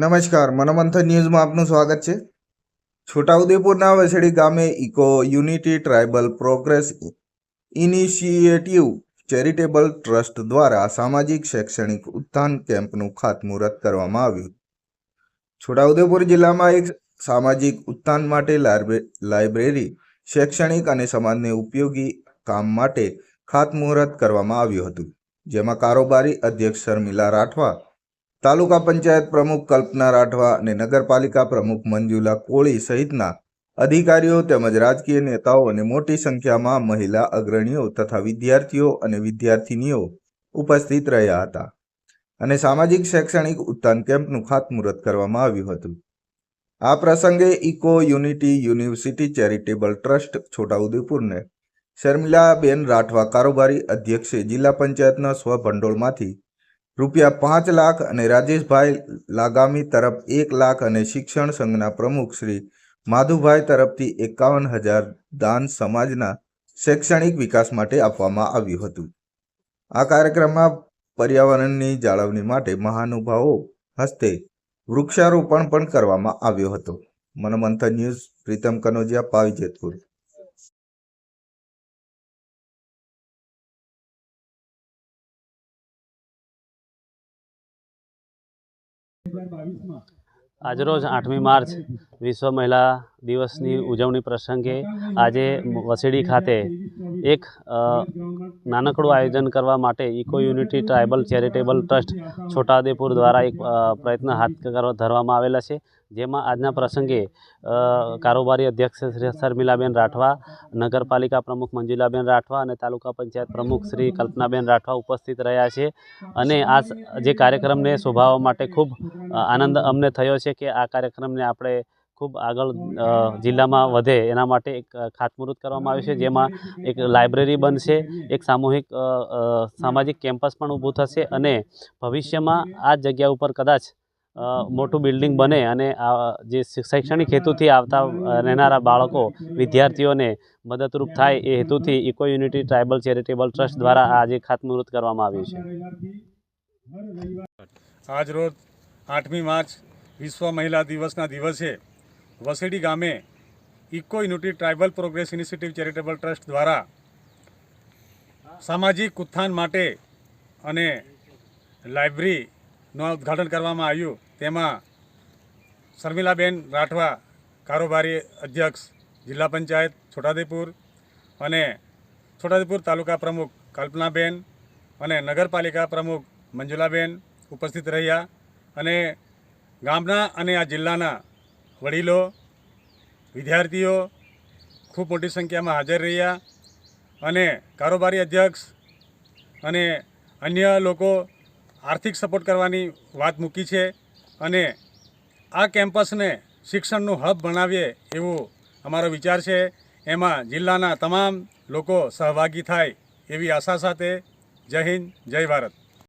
નમસ્કાર, મનોમંથન ન્યૂઝમાં આપનું સ્વાગત છે. છોટાઉદેપુરના વસેડી ગામે eco unity tribal progress initiative charitable trust દ્વારા સામાજિક શૈક્ષણિક ઉત્થાન કેમ્પનું ખાતમુહૂર્ત કરવામાં આવ્યું. છોટાઉદેપુર જિલ્લામાં એક સામાજિક ઉત્થાન માટે લાઇબ્રે- લાઇબ્રેરી, શૈક્ષણિક અને સમાજને ઉપયોગી કામ માટે ખાતમુહૂર્ત કરવામાં આવ્યું હતું, જેમાં કારોબારી અધ્યક્ષ શર્મિલા રાઠવા તાલુકા પંચાયત પ્રમુખ કલ્પના રાઠવા અને નગરપાલિકા પ્રમુખ મંજુલા કોળી સહિતના અધિકારીઓ તેમજ રાજકીય નેતાઓ અને મોટી સંખ્યામાં મહિલા અગ્રણીઓ તથા વિદ્યાર્થીઓ અને વિદ્યાર્થિનીઓ ઉપસ્થિત રહ્યા હતા અને સામાજિક શૈક્ષણિક ઉત્થાન કેમ્પનું ખાતમુહૂર્ત કરવામાં આવ્યું હતું. આ પ્રસંગે eco unity university charitable trust છોટાઉદેપુરને શર્મિલાબેન Rathwa કારોબારી અધ્યક્ષે જિલ્લા પંચાયતના સ્વભંડોળમાંથી રૂપિયા પાંચ લાખ અને રાજેશભાઈ લાગામી તરફ એક લાખ અને શિક્ષણ સંઘના પ્રમુખ શ્રી માધુભાઈ તરફથી એકાવન હજાર દાન સમાજના શૈક્ષણિક વિકાસ માટે આપવામાં આવ્યું હતું. આ કાર્યક્રમમાં પર્યાવરણની જાળવણી માટે મહાનુભાવો હસ્તે વૃક્ષારોપણ પણ કરવામાં આવ્યો હતો. મનમંથન ન્યૂઝ, પ્રીતમ કનોજિયા, પાવી જેતપુર. આજરોજ આઠમી માર્ચ વિશ્વ મહિલા દિવસની ઉજવણી પ્રસંગે આજે વસેડી ખાતે એક નાનકડું આયોજન કરવા માટે eco unity tribal charitable trust Chhota Udepur દ્વારા એક પ્રયત્ન હાથ ધરવામાં આવેલા છે. જેમાં આજના પ્રસંગે કારોબારી અધ્યક્ષ શ્રી શર્મિલાબેન રાઠવા, નગરપાલિકા પ્રમુખ મંજુલાબેન રાઠવા અને તાલુકા પંચાયત પ્રમુખ શ્રી કલ્પનાબેન રાઠવા ઉપસ્થિત રહ્યા છે. અને આ જે કાર્યક્રમને શોભાવવા માટે ખૂબ આનંદ અમને થયો છે કે આ કાર્યક્રમને આપણે ખૂબ આગળ જિલ્લામાં વધે એના માટે એક ખાતમુહૂર્ત કરવામાં આવ્યું છે. જેમાં એક લાઇબ્રેરી બનશે, એક સામૂહિક સામાજિક કેમ્પસ પણ ઊભું થશે અને ભવિષ્યમાં આ જગ્યા ઉપર કદાચ મોટું બિલ્ડિંગ બને અને આ જે શૈક્ષણિક હેતુથી આવતા રહેનારા બાળકો, વિદ્યાર્થીઓને મદદરૂપ થાય એ હેતુથી eco unity tribal charitable trust દ્વારા આજે ખાતમુહૂર્ત કરવામાં આવ્યું છે. આજ રોજ આઠમી માર્ચ વિશ્વ મહિલા દિવસના દિવસે વસેડી ગામે eco unity tribal progress initiative charitable trust દ્વારા સામાજિક ઉત્થાન માટે અને લાઇબ્રેરીનું ઉદ્ઘાટન કરવામાં આવ્યું. તેમાં શર્મિલાબેન રાઠવા, કારોબારી અધ્યક્ષ, જિલ્લા પંચાયત છોટાદેપુર અને છોટાદેપુર તાલુકા પ્રમુખ કલ્પનાબેન અને નગરપાલિકા પ્રમુખ મંજુલાબેન ઉપસ્થિત રહ્યા અને ગામના અને આ જિલ્લાના વડીલો, વિદ્યાર્થીઓ ખૂબ મોટી સંખ્યામાં હાજર રહ્યા અને કારોબારી અધ્યક્ષ અને અન્ય લોકો આર્થિક સપોર્ટ કરવાની વાત મૂકી છે અને આ કેમ્પસને શિક્ષણનું હબ બનાવીએ એવો અમારો વિચાર છે. એમાં જિલ્લાના તમામ લોકો સહભાગી થાય એવી આશા સાથે જય હિન્દ, જય ભારત.